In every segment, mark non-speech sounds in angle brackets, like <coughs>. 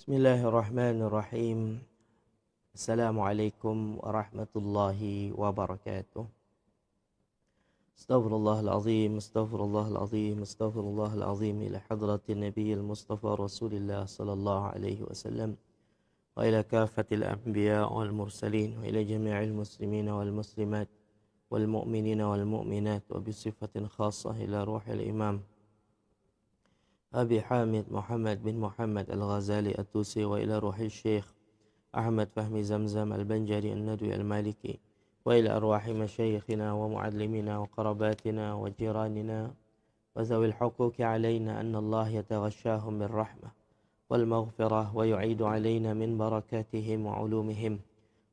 بسم الله الرحمن الرحيم. السلام عليكم ورحمة الله وبركاته. استغفر الله العظيم استغفر الله العظيم استغفر الله العظيم إلى حضرة النبي المصطفى رسول الله صلى الله عليه وسلم وإلى كافة الأنبياء والمرسلين وإلى جميع المسلمين والمسلمات والمؤمنين والمؤمنات وبصفة خاصة إلى روح الإمام أبي حامد محمد بن محمد الغزالي التوسي وإلى روح الشيخ أحمد فهمي زمزم البنجري الندوي المالكي وإلى أرواح مشايخنا ومعلمنا وقرباتنا وجيراننا وذوي الحقوق علينا أن الله يتغشاهم بالرحمة والمغفرة ويعيد علينا من بركاتهم وعلومهم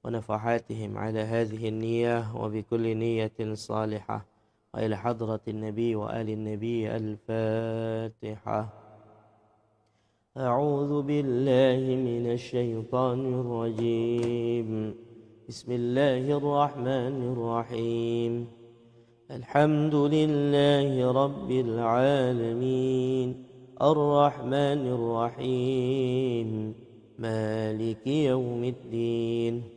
ونفحاتهم على هذه النية وبكل نية صالحة. وإلى حضرة النبي وآل النبي الفاتحة. أعوذ بالله من الشيطان الرجيم. بسم الله الرحمن الرحيم. الحمد لله رب العالمين. الرحمن الرحيم. مالك يوم الدين.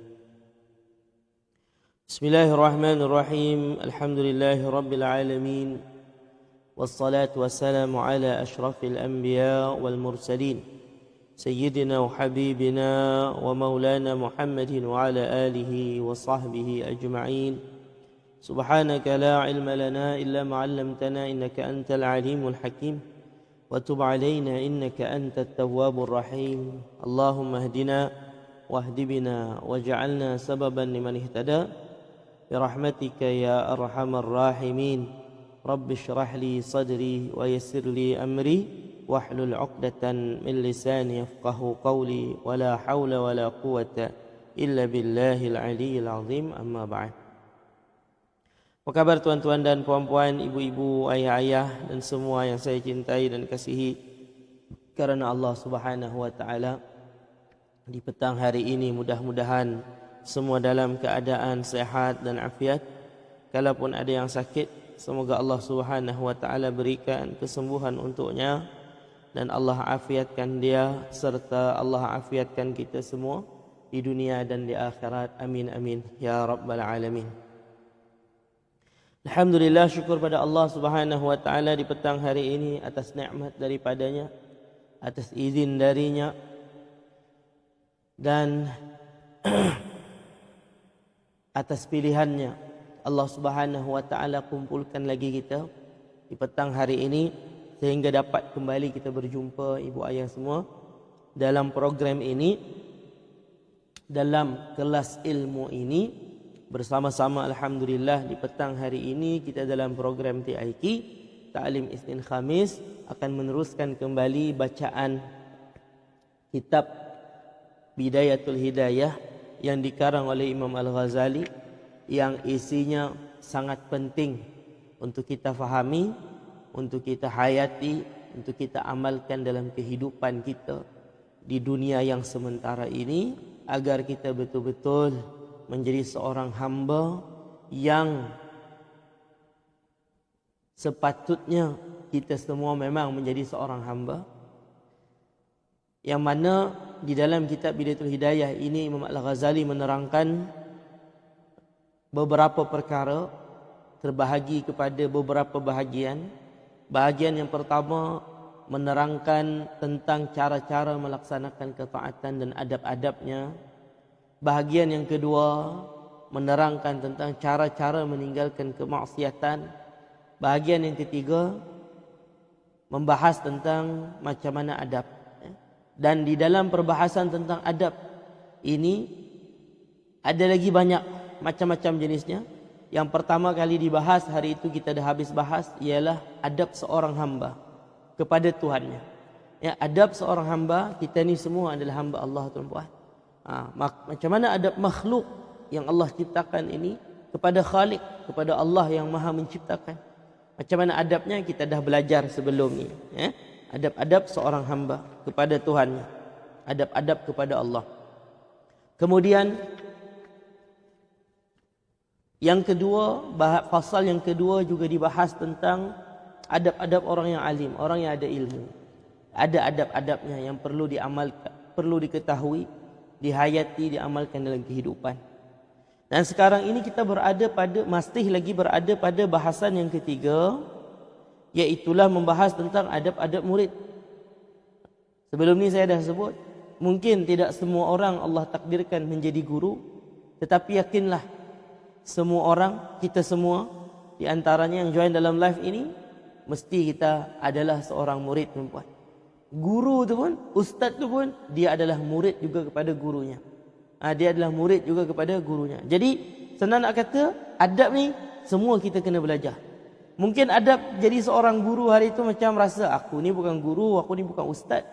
بسم الله الرحمن الرحيم الحمد لله رب العالمين والصلاة والسلام على أشرف الأنبياء والمرسلين سيدنا وحبيبنا ومولانا محمد وعلى آله وصحبه أجمعين سبحانك لا علم لنا إلا ما علمتنا إنك أنت العليم الحكيم وتب علينا إنك أنت التواب الرحيم اللهم اهدنا واهد بنا واجعلنا سببا لمن اهتدى برحمتك يا أرحم الراحمين رب اشرح لي صدري ويسر لي أمري واحلل عقدة من لساني يفقه قولي ولا حول ولا قوة إلا بالله العلي العظيم أما بعد Apa kabar tuan-tuan dan puan-puan, ibu-ibu, ayah-ayah dan semua yang saya cintai dan kasihi kerana Allah Subhanahu wa taala di petang hari ini mudah-mudahan semua dalam keadaan sehat dan afiat. Kalaupun ada yang sakit, semoga Allah Subhanahu wa taala berikan kesembuhan untuknya dan Allah afiatkan dia serta Allah afiatkan kita semua di dunia dan di akhirat. Amin amin ya rabbal alamin. Alhamdulillah syukur pada Allah Subhanahu wa taala di petang hari ini atas nikmat daripadanya, atas izin darinya dan <clears throat> atas pilihannya. Allah Subhanahu wa taala kumpulkan lagi kita di petang hari ini sehingga dapat kembali kita berjumpa ibu ayah semua dalam program ini dalam kelas ilmu ini. Bersama-sama alhamdulillah di petang hari ini kita dalam program TIQ Ta'lim Isnin Khamis akan meneruskan kembali bacaan kitab Bidayatul Hidayah yang dikarang oleh Imam Al-Ghazali yang isinya sangat penting untuk kita fahami, untuk kita hayati, untuk kita amalkan dalam kehidupan kita di dunia yang sementara ini agar kita betul-betul menjadi seorang hamba yang sepatutnya kita semua memang menjadi seorang hamba. Yang mana di dalam kitab Bidayatul Hidayah ini Imam Al-Ghazali menerangkan beberapa perkara terbahagi kepada beberapa bahagian. Bahagian yang pertama menerangkan tentang cara-cara melaksanakan ketaatan dan adab-adabnya. Bahagian yang kedua menerangkan tentang cara-cara meninggalkan kemaksiatan. Bahagian yang ketiga membahas tentang macam mana adab dan di dalam perbahasan tentang adab ini ada lagi banyak macam-macam jenisnya. Yang pertama kali dibahas hari itu kita dah habis bahas ialah adab seorang hamba kepada Tuhannya. Ya, adab seorang hamba kita ni semua adalah hamba Allah tuan puan. Ha, macam mana adab makhluk yang Allah ciptakan ini kepada Khalik, kepada Allah yang Maha menciptakan. Macam mana adabnya kita dah belajar sebelum ni, ya. Adab-adab seorang hamba kepada Tuhannya. Adab-adab kepada Allah. Kemudian yang kedua, bahas pasal yang kedua juga dibahas tentang adab-adab orang yang alim, orang yang ada ilmu. Ada adab-adabnya yang perlu diamalkan, perlu diketahui, dihayati, diamalkan dalam kehidupan. Dan sekarang ini kita berada pada masih lagi berada pada bahasan yang ketiga iaitulah membahas tentang adab-adab murid. Sebelum ni saya dah sebut, mungkin tidak semua orang Allah takdirkan menjadi guru, tetapi yakinlah semua orang, kita semua di antaranya yang join dalam live ini mesti kita adalah seorang murid perempuan. Guru tu pun, ustaz tu pun dia adalah murid juga kepada gurunya. Ha, dia adalah murid juga kepada gurunya. Jadi senang nak kata adab ni semua kita kena belajar. Mungkin adab jadi seorang guru hari itu macam rasa aku ni bukan guru, aku ni bukan ustaz.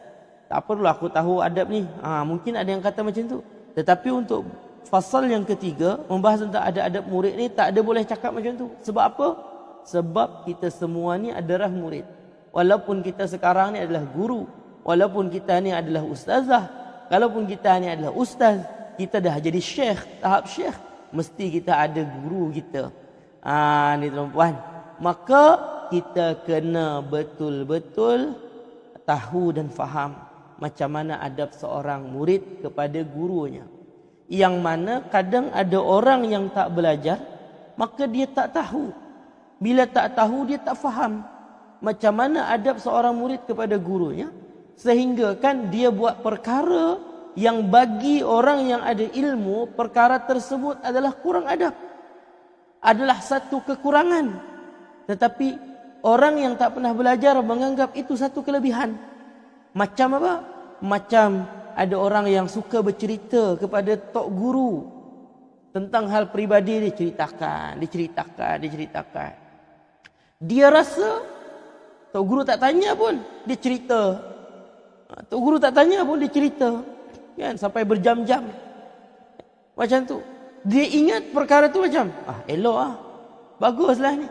Tak perlu aku tahu adab ni. Ha, mungkin ada yang kata macam tu. Tetapi untuk fasal yang ketiga membahas tentang ada adab murid ni tak ada boleh cakap macam tu. Sebab apa? Sebab kita semua ni adalah murid. Walaupun kita sekarang ni adalah guru, walaupun kita ni adalah ustazah, kalaupun kita ni adalah ustaz, kita dah jadi syekh, tahap syekh, mesti kita ada guru kita. Ah ni tuan-puan. Maka kita kena betul-betul tahu dan faham macam mana adab seorang murid kepada gurunya. Yang mana kadang ada orang yang tak belajar maka dia tak tahu. Bila tak tahu dia tak faham macam mana adab seorang murid kepada gurunya sehingga kan dia buat perkara yang bagi orang yang ada ilmu perkara tersebut adalah kurang adab. Adalah satu kekurangan tetapi orang yang tak pernah belajar menganggap itu satu kelebihan macam apa macam ada orang yang suka bercerita kepada tok guru tentang hal peribadi diceritakan, diceritakan, diceritakan. Dia rasa tok guru tak tanya pun dia cerita. Ha, tok guru tak tanya pun dia cerita. Kan sampai berjam-jam. Macam tu. Dia ingat perkara tu macam ah elok ah. Baguslah ni.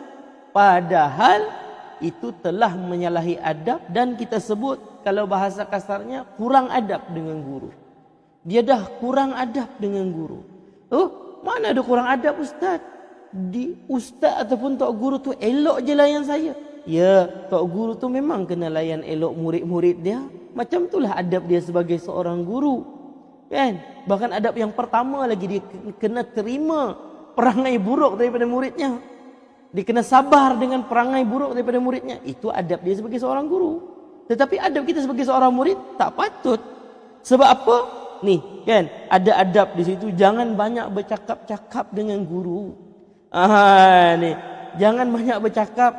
Padahal itu telah menyalahi adab dan kita sebut kalau bahasa kasarnya kurang adab dengan guru. Dia dah kurang adab dengan guru. Oh, mana ada kurang adab ustaz? Di ustaz ataupun tok guru tu elok je layan saya. Ya, tok guru tu memang kena layan elok murid-murid dia. Macam itulah adab dia sebagai seorang guru. Kan? Bahkan adab yang pertama lagi dia kena terima perangai buruk daripada muridnya. Dia kena sabar dengan perangai buruk daripada muridnya. Itu adab dia sebagai seorang guru. Tetapi adab kita sebagai seorang murid tak patut. Sebab apa? Nih, kan? Ada adab di situ. Jangan banyak bercakap-cakap dengan guru. Ah, nih. Jangan banyak bercakap.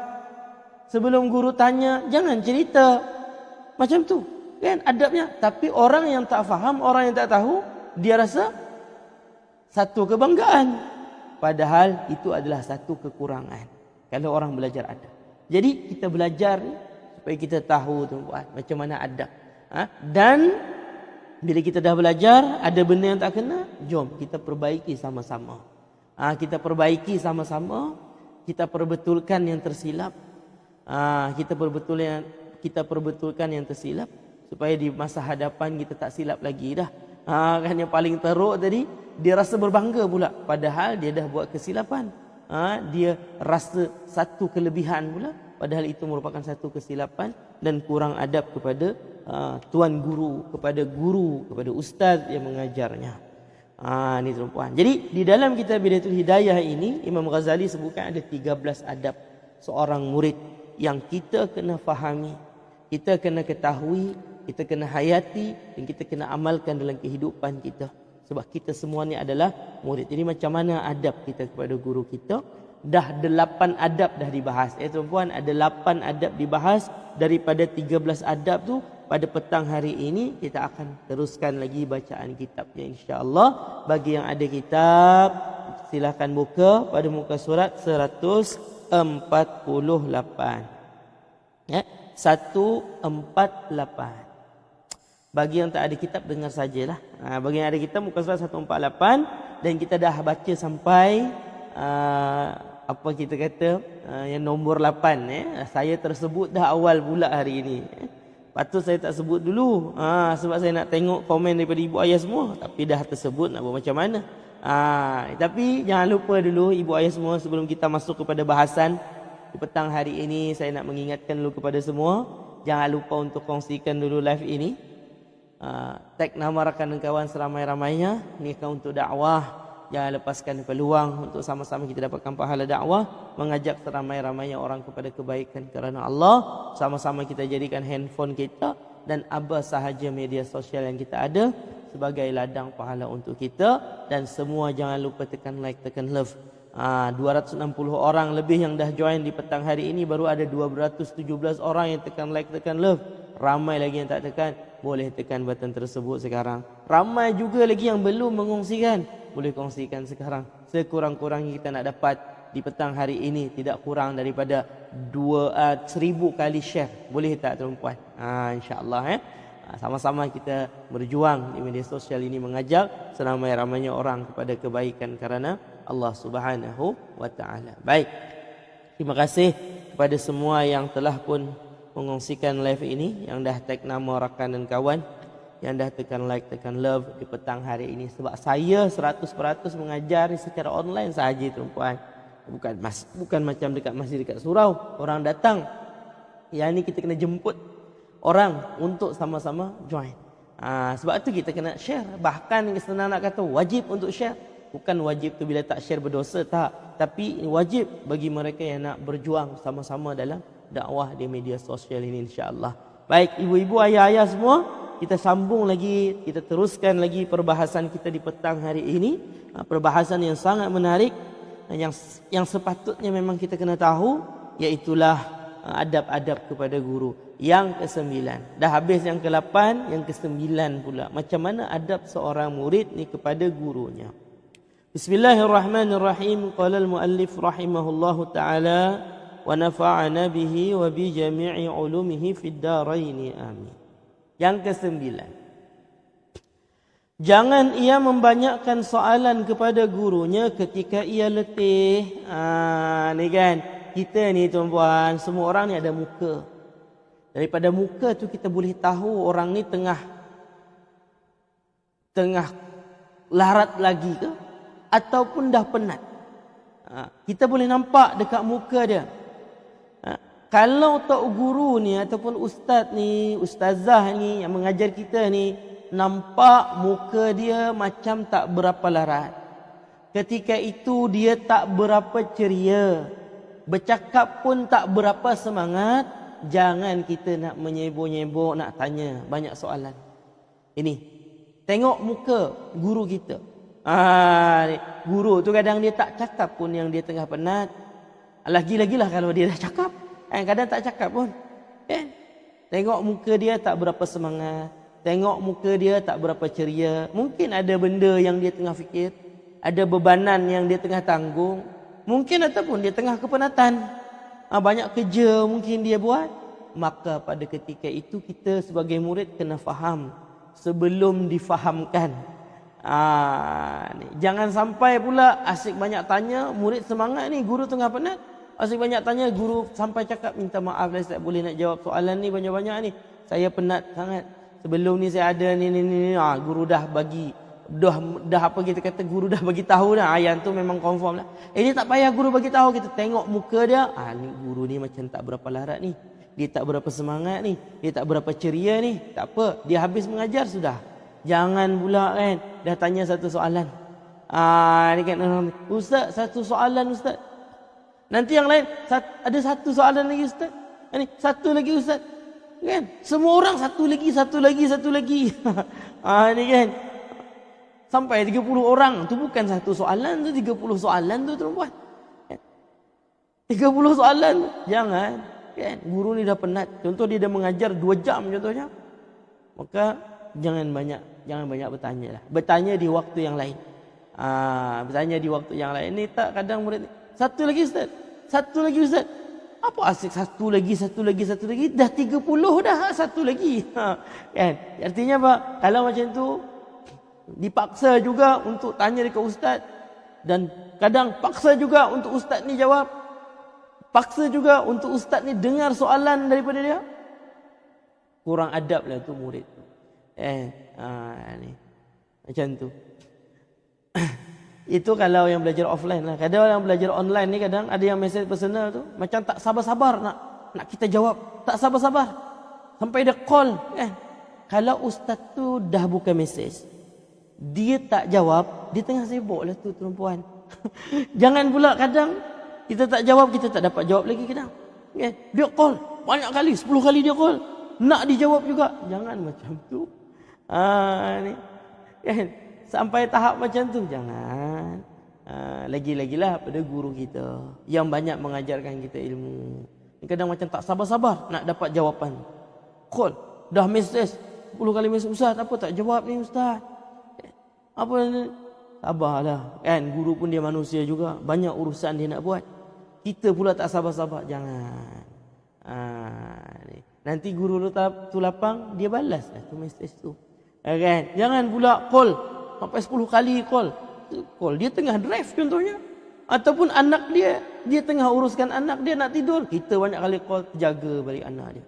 Sebelum guru tanya, jangan cerita. Macam tu. Kan? Adabnya. Tapi orang yang tak faham, orang yang tak tahu, dia rasa satu kebanggaan. Padahal itu adalah satu kekurangan. Kalau orang belajar adab. Jadi kita belajar ni supaya kita tahu tuan-tuan macam mana adab. Ha? Dan bila kita dah belajar ada benda yang tak kena, jom kita perbaiki sama-sama. Ha, kita perbaiki sama-sama, kita perbetulkan yang tersilap. Ha, kita perbetulkan kita perbetulkan yang tersilap supaya di masa hadapan kita tak silap lagi dah. Ha, kan yang paling teruk tadi dia rasa berbangga pula. Padahal dia dah buat kesilapan. Ha, dia rasa satu kelebihan pula. Padahal itu merupakan satu kesilapan dan kurang adab kepada uh, tuan guru kepada guru kepada ustaz yang mengajarnya. Ah uh, ni tuan jadi di dalam kitab bidatul hidayah ini Imam Ghazali sebutkan ada 13 adab seorang murid yang kita kena fahami kita kena ketahui kita kena hayati dan kita kena amalkan dalam kehidupan kita sebab kita semua ni adalah murid jadi macam mana adab kita kepada guru kita dah delapan adab dah dibahas. Eh tuan-puan, ada lapan adab dibahas daripada tiga belas adab tu pada petang hari ini kita akan teruskan lagi bacaan kitabnya insya-Allah. Bagi yang ada kitab silakan buka pada muka surat 148. Ya, 148. Bagi yang tak ada kitab dengar sajalah. Ha, bagi yang ada kitab muka surat 148 dan kita dah baca sampai uh, apa kita kata uh, yang nombor 8 eh. Saya tersebut dah awal pula hari ini. Eh. Patut saya tak sebut dulu ha, sebab saya nak tengok komen daripada ibu ayah semua tapi dah tersebut nak buat macam mana. Ha, tapi jangan lupa dulu ibu ayah semua sebelum kita masuk kepada bahasan di petang hari ini saya nak mengingatkan dulu kepada semua jangan lupa untuk kongsikan dulu live ini Uh, tag nama rakan dan kawan seramai-ramainya. Ni kan untuk dakwah. Jangan lepaskan peluang untuk sama-sama kita dapatkan pahala dakwah. Mengajak seramai-ramainya orang kepada kebaikan kerana Allah. Sama-sama kita jadikan handphone kita dan apa sahaja media sosial yang kita ada sebagai ladang pahala untuk kita. Dan semua jangan lupa tekan like tekan love. Ha, 260 orang lebih yang dah join di petang hari ini baru ada 217 orang yang tekan like tekan love. Ramai lagi yang tak tekan boleh tekan button tersebut sekarang. Ramai juga lagi yang belum mengongsikan. Boleh kongsikan sekarang. Sekurang-kurangnya kita nak dapat di petang hari ini tidak kurang daripada dua uh, seribu kali share. Boleh tak tuan-puan? Ha, InsyaAllah. Eh? Ha, sama-sama kita berjuang di media sosial ini mengajak seramai-ramainya orang kepada kebaikan kerana Allah Subhanahu wa taala. Baik. Terima kasih kepada semua yang telah pun mengongsikan live ini yang dah tag nama rakan dan kawan yang dah tekan like tekan love di petang hari ini. Sebab saya 100% mengajar secara online sahaja tuan-puan. Bukan mas bukan macam dekat masjid dekat surau. Orang datang. Yang ini kita kena jemput orang untuk sama-sama join. Ha, sebab tu kita kena share. Bahkan senang nak kata wajib untuk share bukan wajib tu bila tak share berdosa tak tapi wajib bagi mereka yang nak berjuang sama-sama dalam dakwah di media sosial ini insya-Allah. Baik ibu-ibu ayah-ayah semua, kita sambung lagi, kita teruskan lagi perbahasan kita di petang hari ini. Ha, perbahasan yang sangat menarik yang yang sepatutnya memang kita kena tahu iaitulah ha, adab-adab kepada guru. Yang kesembilan. Dah habis yang ke-8, yang kesembilan pula. Macam mana adab seorang murid ni kepada gurunya. Bismillahirrahmanirrahim. Qala al-muallif rahimahullahu taala wa nafa'ana bihi wa bi jami'i ulumihi fid dharain. Amin. Yang kesembilan. Jangan ia membanyakkan soalan kepada gurunya ketika ia letih. Ah, ni kan. Kita ni tuan-puan, semua orang ni ada muka. Daripada muka tu kita boleh tahu orang ni tengah tengah larat lagi ke ataupun dah penat. Ha, kita boleh nampak dekat muka dia kalau tok guru ni ataupun ustaz ni, ustazah ni yang mengajar kita ni nampak muka dia macam tak berapa larat. Ketika itu dia tak berapa ceria. Bercakap pun tak berapa semangat. Jangan kita nak menyebok-nyebok, nak tanya banyak soalan. Ini. Tengok muka guru kita. Ah, guru tu kadang dia tak cakap pun yang dia tengah penat. Lagi-lagilah kalau dia dah cakap. Eh, kadang tak cakap pun. Eh, tengok muka dia tak berapa semangat. Tengok muka dia tak berapa ceria. Mungkin ada benda yang dia tengah fikir. Ada bebanan yang dia tengah tanggung. Mungkin ataupun dia tengah kepenatan. Ha, banyak kerja mungkin dia buat. Maka pada ketika itu kita sebagai murid kena faham. Sebelum difahamkan. Ha, ni. Jangan sampai pula asyik banyak tanya. Murid semangat ni guru tengah penat. Asyik banyak tanya guru sampai cakap minta maaf lah saya boleh nak jawab soalan ni banyak-banyak ni. Saya penat sangat. Sebelum ni saya ada ni ni ni, ni. Ha, guru dah bagi dah dah apa kita kata guru dah bagi tahu dah. Ayat tu memang confirm lah. Eh tak payah guru bagi tahu kita tengok muka dia. Ah ni guru ni macam tak berapa larat ni. Dia tak berapa semangat ni. Dia tak berapa ceria ni. Tak apa, dia habis mengajar sudah. Jangan pula kan dah tanya satu soalan. Ah ni kan ustaz satu soalan ustaz. Nanti yang lain ada satu soalan lagi ustaz. Ini satu lagi ustaz. Kan? Semua orang satu lagi, satu lagi, satu lagi. <laughs> ah ini kan. Sampai 30 orang. Tu bukan satu soalan tu 30 soalan tu tuan-puan. 30 soalan jangan kan guru ni dah penat contoh dia dah mengajar 2 jam contohnya maka jangan banyak jangan banyak bertanya lah bertanya di waktu yang lain ah bertanya di waktu yang lain ni tak kadang murid ni satu lagi Ustaz. Satu lagi Ustaz. Apa asyik satu lagi, satu lagi, satu lagi. Dah tiga puluh dah, satu lagi. Ha, kan? Artinya apa? Kalau macam tu, dipaksa juga untuk tanya dekat ustaz. Dan kadang paksa juga untuk ustaz ni jawab. Paksa juga untuk ustaz ni dengar soalan daripada dia. Kurang adab lah tu murid. Eh, ha, ni. Macam tu. <coughs> Itu kalau yang belajar offline lah. Kadang yang belajar online ni kadang ada yang message personal tu. Macam tak sabar-sabar nak nak kita jawab. Tak sabar-sabar. Sampai dia call. Eh. Kalau ustaz tu dah buka message. Dia tak jawab. Dia tengah sibuk lah tu perempuan. <laughs> Jangan pula kadang kita tak jawab. Kita tak dapat jawab lagi kadang. Eh. Dia call. Banyak kali. Sepuluh kali dia call. Nak dijawab juga. Jangan macam tu. Ah, ni. Eh sampai tahap macam tu jangan. Uh, lagi-lagilah pada guru kita yang banyak mengajarkan kita ilmu. Kadang macam tak sabar-sabar nak dapat jawapan. Call dah message 10 kali message ustaz apa tak jawab ni ustaz? Apa ni? Sabarlah. Kan? Guru pun dia manusia juga. Banyak urusan dia nak buat. Kita pula tak sabar-sabar jangan. Uh, ni. nanti guru tu lapang dia balas lah tu message tu kan jangan pula call sampai 10 kali call. Call dia tengah drive contohnya. Ataupun anak dia, dia tengah uruskan anak dia nak tidur. Kita banyak kali call jaga balik anak dia.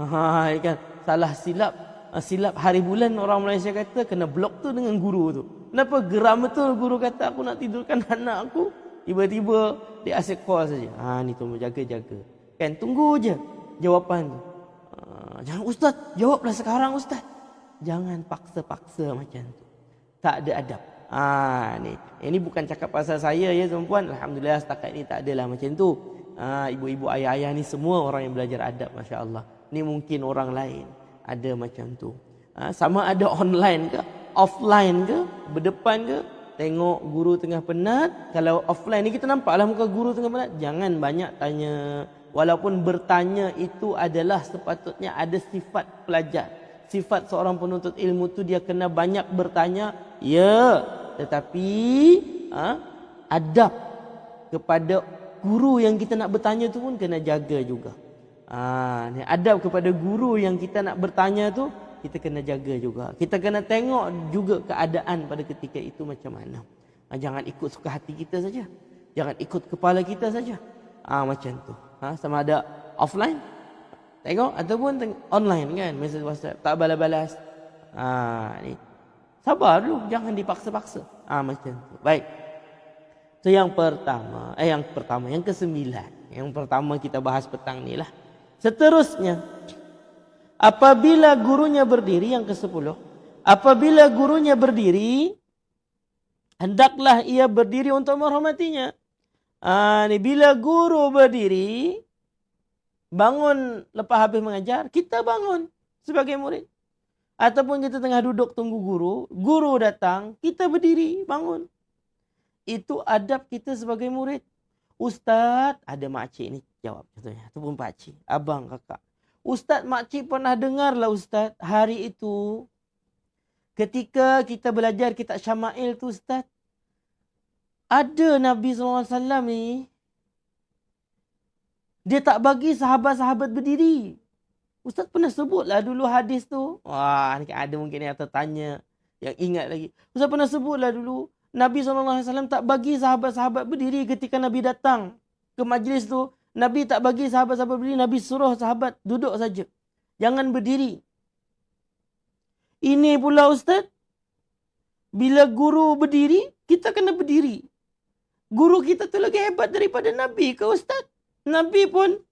Ha kan salah silap ha, silap hari bulan orang Malaysia kata kena blok tu dengan guru tu. Kenapa geram betul guru kata aku nak tidurkan <laughs> anak aku? Tiba-tiba dia asyik call saja. Ha ni tu jaga-jaga. Kan tunggu je jawapan tu. Ha, jangan ustaz, jawablah sekarang ustaz. Jangan paksa-paksa macam tu tak ada adab. Ha, ni. Ini bukan cakap pasal saya ya tuan-puan. Alhamdulillah setakat ini tak adalah macam tu. Ha, ibu-ibu ayah-ayah ni semua orang yang belajar adab Masya Allah. Ni mungkin orang lain ada macam tu. Ha, sama ada <laughs> online ke, offline ke, berdepan ke. Tengok guru tengah penat. Kalau offline ni kita nampaklah muka guru tengah penat. Jangan banyak tanya. Walaupun bertanya itu adalah sepatutnya ada sifat pelajar sifat seorang penuntut ilmu tu dia kena banyak bertanya ya tetapi ha, adab kepada guru yang kita nak bertanya tu pun kena jaga juga. Ha, ni adab kepada guru yang kita nak bertanya tu kita kena jaga juga. Kita kena tengok juga keadaan pada ketika itu macam mana. Ha, jangan ikut suka hati kita saja. Jangan ikut kepala kita saja. Ha, macam tu. Ha, sama ada offline Tengok ataupun teng- online kan mesej WhatsApp tak balas-balas. Ha ni. Sabar dulu jangan dipaksa-paksa. Ha, macam tu. Baik. Itu yang pertama, eh yang pertama, yang kesembilan. Yang pertama kita bahas petang ni lah. Seterusnya apabila gurunya berdiri yang ke-10, apabila gurunya berdiri hendaklah ia berdiri untuk menghormatinya. Ah ni bila guru berdiri bangun lepas habis mengajar, kita bangun sebagai murid. Ataupun kita tengah duduk tunggu guru, guru datang, kita berdiri, bangun. Itu adab kita sebagai murid. Ustaz, ada makcik ni jawab contohnya. Itu pun pakcik, abang, kakak. Ustaz, makcik pernah dengar lah Ustaz, hari itu ketika kita belajar kitab Syama'il tu Ustaz, ada Nabi SAW ni dia tak bagi sahabat-sahabat berdiri. Ustaz pernah sebutlah dulu hadis tu. Wah, ada mungkin yang tertanya. Yang ingat lagi. Ustaz pernah sebutlah dulu. Nabi SAW tak bagi sahabat-sahabat berdiri ketika Nabi datang ke majlis tu. Nabi tak bagi sahabat-sahabat berdiri. Nabi suruh sahabat duduk saja. Jangan berdiri. Ini pula Ustaz. Bila guru berdiri, kita kena berdiri. Guru kita tu lagi hebat daripada Nabi ke Ustaz? Nabi pun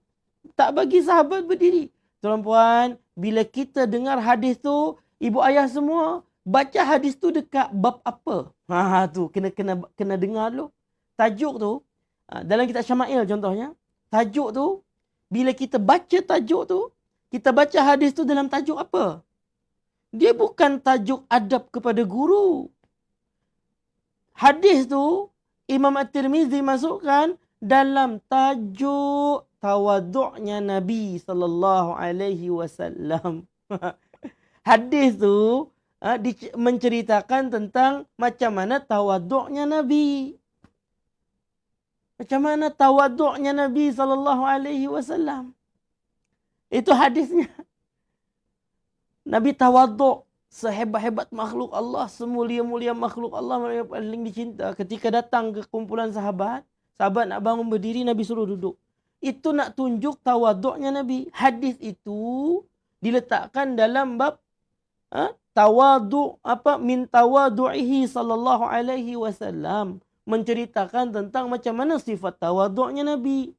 tak bagi sahabat berdiri. Tuan-puan, bila kita dengar hadis tu, ibu ayah semua baca hadis tu dekat bab apa? Ha tu kena kena kena dengar dulu. Tajuk tu ha, dalam kitab Syama'il contohnya, tajuk tu bila kita baca tajuk tu, kita baca hadis tu dalam tajuk apa? Dia bukan tajuk adab kepada guru. Hadis tu Imam At-Tirmizi masukkan dalam tajuk tawaduknya Nabi sallallahu alaihi wasallam. <laughs> Hadis tu uh, menceritakan tentang macam mana tawaduknya Nabi. Macam mana tawaduknya Nabi sallallahu alaihi wasallam? Itu hadisnya. Nabi tawaduk sehebat-hebat makhluk Allah, semulia-mulia makhluk Allah yang paling dicinta. Ketika datang ke kumpulan sahabat, sahabat nak bangun berdiri, Nabi suruh duduk. Itu nak tunjuk tawaduknya Nabi. Hadis itu diletakkan dalam bab ha? tawadu apa min tawadu'ihi sallallahu alaihi wasallam menceritakan tentang macam mana sifat tawaduknya Nabi.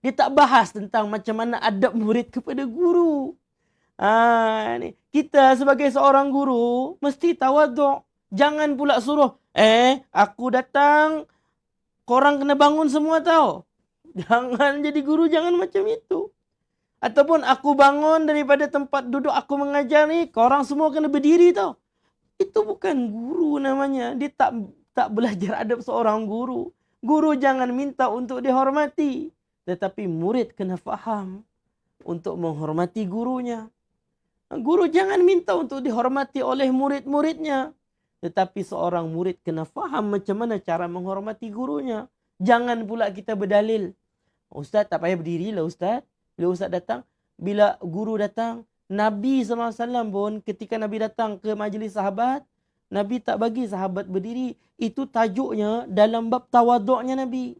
Dia tak bahas tentang macam mana adab murid kepada guru. Ha, ni. Kita sebagai seorang guru mesti tawaduk. Jangan pula suruh, eh aku datang, korang kena bangun semua tau. <laughs> Jangan jadi guru, jangan macam itu. Ataupun aku bangun daripada tempat duduk aku mengajar ni, korang semua kena berdiri tau. Itu bukan guru namanya. Dia tak tak belajar adab seorang guru. Guru jangan minta untuk dihormati. Tetapi murid kena faham untuk menghormati gurunya. Guru jangan minta untuk dihormati oleh murid-muridnya. Tetapi seorang murid kena faham macam mana cara menghormati gurunya. Jangan pula kita berdalil. Ustaz tak payah berdiri lah Ustaz. Bila Ustaz datang, bila guru datang, Nabi SAW pun ketika Nabi datang ke majlis sahabat, Nabi tak bagi sahabat berdiri. Itu tajuknya dalam bab tawaduknya Nabi.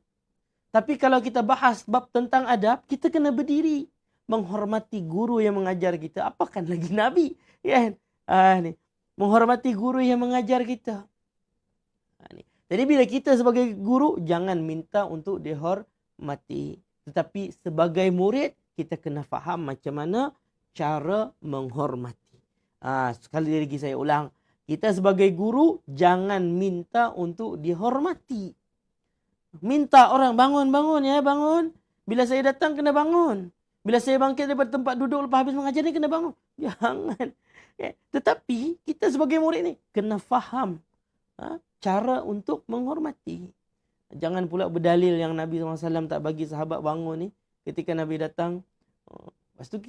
Tapi kalau kita bahas bab tentang adab, kita kena berdiri. Menghormati guru yang mengajar kita. Apakah lagi Nabi? Ya, ah, ni. Menghormati guru yang mengajar kita. Ni. Jadi bila kita sebagai guru, jangan minta untuk dihormati. Tetapi sebagai murid, kita kena faham macam mana cara menghormati. Ha, sekali lagi saya ulang. Kita sebagai guru jangan minta untuk dihormati. Minta orang bangun-bangun ya, bangun. Bila saya datang kena bangun. Bila saya bangkit daripada tempat duduk lepas habis mengajar ni kena bangun. <laughs> Jangan. Ya. Tetapi kita sebagai murid ni kena faham ha, cara untuk menghormati. Jangan pula berdalil yang Nabi SAW tak bagi sahabat bangun ni ketika Nabi datang Oh, lepas tu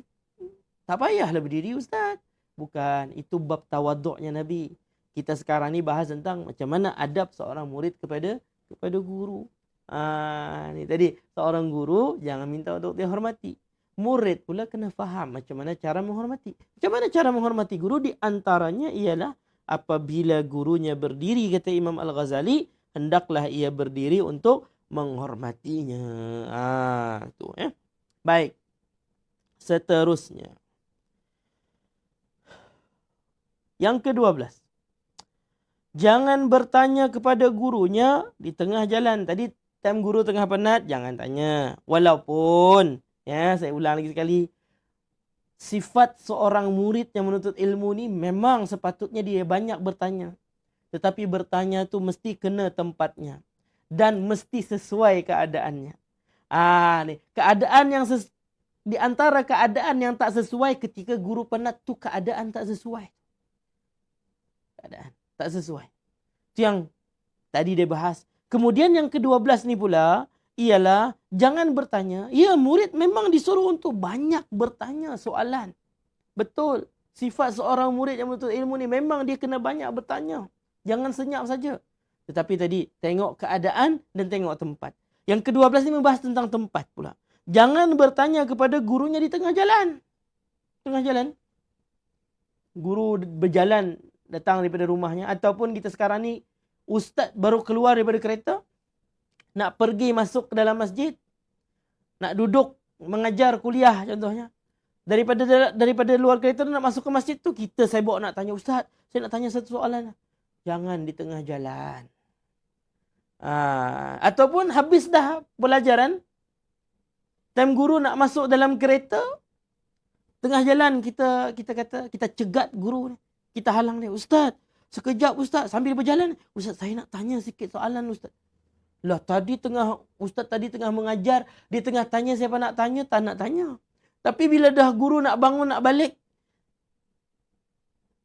tak payahlah berdiri ustaz. Bukan, itu bab tawaduknya Nabi. Kita sekarang ni bahas tentang macam mana adab seorang murid kepada kepada guru. Ah, ni tadi seorang guru jangan minta untuk dihormati. Murid pula kena faham macam mana cara menghormati. Macam mana cara menghormati guru di antaranya ialah apabila gurunya berdiri kata Imam Al-Ghazali hendaklah ia berdiri untuk menghormatinya. Ah, tu eh. Baik seterusnya. Yang kedua belas. Jangan bertanya kepada gurunya di tengah jalan. Tadi time guru tengah penat, jangan tanya. Walaupun, ya saya ulang lagi sekali. Sifat seorang murid yang menuntut ilmu ni memang sepatutnya dia banyak bertanya. Tetapi bertanya tu mesti kena tempatnya. Dan mesti sesuai keadaannya. Ah, ni. Keadaan yang ses di antara keadaan yang tak sesuai ketika guru penat tu keadaan tak sesuai. Keadaan tak sesuai. Itu yang tadi dia bahas. Kemudian yang ke-12 ni pula ialah jangan bertanya. Ya murid memang disuruh untuk banyak bertanya soalan. Betul. Sifat seorang murid yang menuntut ilmu ni memang dia kena banyak bertanya. Jangan senyap saja. Tetapi tadi tengok keadaan dan tengok tempat. Yang ke-12 ni membahas tentang tempat pula. Jangan bertanya kepada gurunya di tengah jalan. Tengah jalan. Guru berjalan datang daripada rumahnya. Ataupun kita sekarang ni ustaz baru keluar daripada kereta. Nak pergi masuk ke dalam masjid. Nak duduk mengajar kuliah contohnya. Daripada daripada luar kereta nak masuk ke masjid tu. Kita saya bawa nak tanya ustaz. Saya nak tanya satu soalan. Jangan di tengah jalan. Ha, ataupun habis dah pelajaran. Time guru nak masuk dalam kereta, tengah jalan kita kita kata kita cegat guru ni. Kita halang dia, "Ustaz, sekejap ustaz sambil berjalan, ustaz saya nak tanya sikit soalan ustaz." Lah tadi tengah ustaz tadi tengah mengajar, dia tengah tanya siapa nak tanya, tak nak tanya. Tapi bila dah guru nak bangun nak balik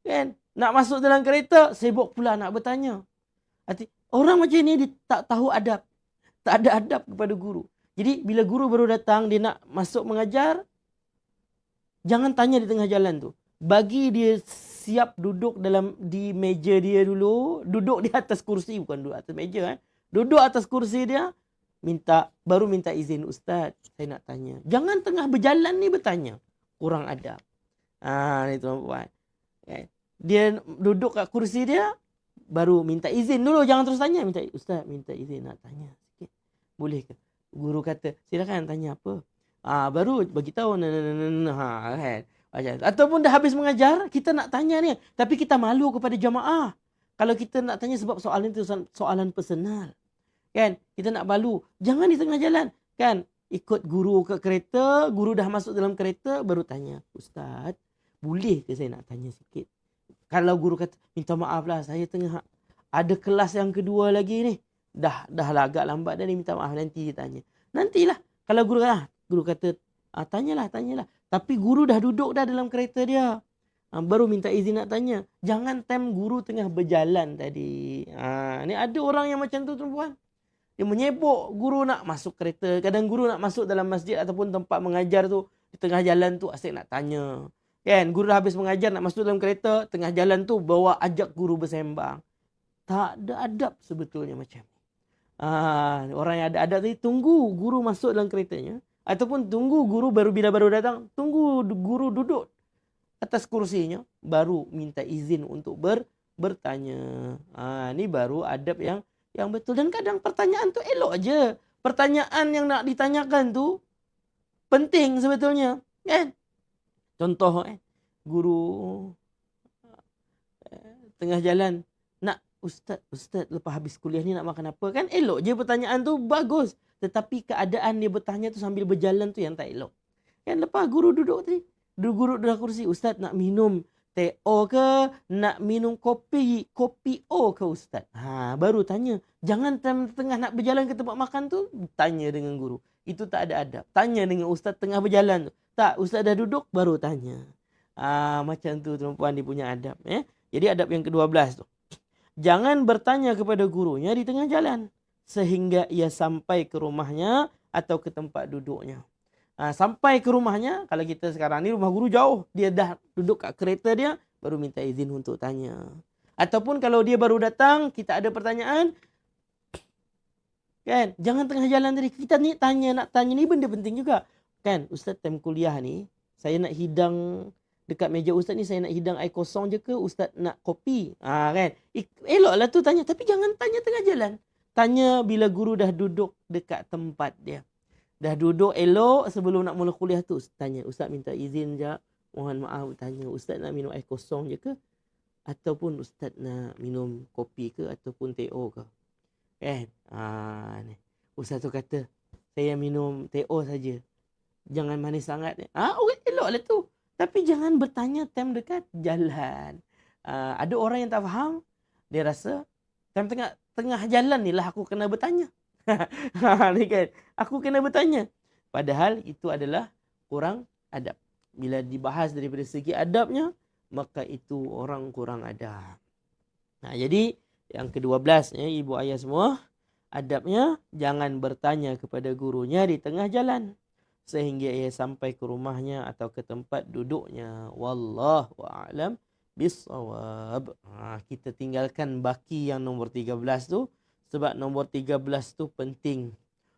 kan, nak masuk dalam kereta, sibuk pula nak bertanya. Arti, orang macam ni dia tak tahu adab. Tak ada adab kepada guru. Jadi bila guru baru datang dia nak masuk mengajar jangan tanya di tengah jalan tu. Bagi dia siap duduk dalam di meja dia dulu, duduk di atas kursi bukan duduk atas meja eh. Duduk atas kursi dia, minta baru minta izin ustaz. Saya nak tanya. Jangan tengah berjalan ni bertanya. Kurang adab. Ah ni tuan-puan. Okay. dia duduk kat kursi dia baru minta izin. Dulu jangan terus tanya. Minta ustaz minta izin nak tanya sikit. Boleh ke? Guru kata silakan tanya apa? Ah baru bagi tahu ha kan? Ataupun dah habis mengajar kita nak tanya ni tapi kita malu kepada jemaah kalau kita nak tanya sebab soalan itu soalan personal kan? Kita nak balu jangan di tengah jalan. Kan? Ikut guru ke kereta guru dah masuk dalam kereta baru tanya ustaz boleh ke saya nak tanya sikit? Kalau guru kata minta maaf lah saya tengah ada kelas yang kedua lagi ni. Dah dah lah agak lambat dah ni minta maaf nanti tanya. Nantilah. Kalau guru kata ah, guru kata ah, tanyalah tanyalah. Tapi guru dah duduk dah dalam kereta dia ah, baru minta izin nak tanya jangan time guru tengah berjalan tadi ah, ni ada orang yang macam tu tuan-puan dia menyebuk guru nak masuk kereta. Kadang guru nak masuk dalam masjid ataupun tempat mengajar tu. Di tengah jalan tu asyik nak tanya. Kan? Guru dah habis mengajar nak masuk dalam kereta. Tengah jalan tu bawa ajak guru bersembang. Tak ada adab sebetulnya macam ni. Ah, orang yang ada adab tadi tunggu guru masuk dalam keretanya. Ataupun tunggu guru baru bila baru datang. Tunggu guru duduk atas kursinya. Baru minta izin untuk ber, bertanya. Ah, ni baru adab yang yang betul. Dan kadang pertanyaan tu elok aja. Pertanyaan yang nak ditanyakan tu penting sebetulnya. Kan? Contoh eh, guru eh, tengah jalan nak ustaz ustaz lepas habis kuliah ni nak makan apa kan elok je pertanyaan tu bagus tetapi keadaan dia bertanya tu sambil berjalan tu yang tak elok kan lepas guru duduk tadi guru duduk kursi ustaz nak minum teh O ke? Nak minum kopi kopi O ke ustaz? Ha baru tanya jangan tengah nak berjalan ke tempat makan tu? Tanya dengan guru. Itu tak ada adab. Tanya dengan ustaz tengah berjalan tu. Tak ustaz dah duduk? Baru tanya. Ha macam tu tuan-puan dia punya adab eh. Jadi adab yang ke-12 tu. Jangan bertanya kepada gurunya di tengah jalan sehingga ia sampai ke rumahnya atau ke tempat duduknya Ha, sampai ke rumahnya, kalau kita sekarang ni rumah guru jauh, dia dah duduk kat kereta dia, baru minta izin untuk tanya. Ataupun kalau dia baru datang, kita ada pertanyaan, kan? Jangan tengah jalan tadi. Kita ni tanya, nak tanya ni benda penting juga. Kan, Ustaz time kuliah ni, saya nak hidang dekat meja Ustaz ni, saya nak hidang air kosong je ke? Ustaz nak kopi? Ha, kan? Eloklah tu tanya. Tapi jangan tanya tengah jalan. Tanya bila guru dah duduk dekat tempat dia dah duduk elok sebelum nak mula kuliah tu tanya ustaz minta izin je. Mohon maaf tanya ustaz nak minum air kosong je ke? Ataupun ustaz nak minum kopi ke ataupun teh ke? Kan ha ni. Ustaz tu kata saya minum teh o saja. Jangan manis sangat. Ah ha, okay, eloklah tu. Tapi jangan bertanya time dekat jalan. Ha, ada orang yang tak faham. Dia rasa time tengah tengah jalan ni lah aku kena bertanya <laughs> ni kan. Aku kena bertanya. Padahal itu adalah kurang adab. Bila dibahas daripada segi adabnya, maka itu orang kurang adab. Nah, jadi yang ke-12 ya, ibu ayah semua, adabnya jangan bertanya kepada gurunya di tengah jalan sehingga ia sampai ke rumahnya atau ke tempat duduknya. Wallahu a'lam bisawab. Ha, kita tinggalkan baki yang nombor 13 tu sebab nombor 13 tu penting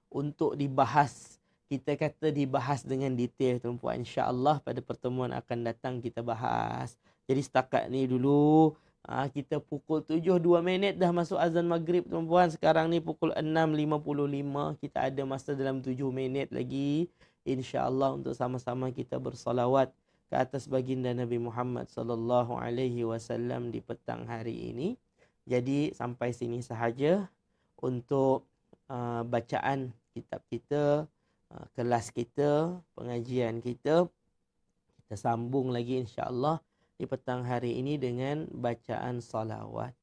untuk dibahas. Kita kata dibahas dengan detail tuan-puan. InsyaAllah pada pertemuan akan datang kita bahas. Jadi setakat ni dulu ha, kita pukul 7 2 minit dah masuk azan maghrib tuan-puan. Sekarang ni pukul 6.55. Kita ada masa dalam 7 minit lagi. InsyaAllah untuk sama-sama kita bersalawat ke atas baginda Nabi Muhammad sallallahu alaihi wasallam di petang hari ini. Jadi sampai sini sahaja untuk uh, bacaan kitab kita, uh, kelas kita, pengajian kita. Kita sambung lagi insya-Allah di petang hari ini dengan bacaan salawat.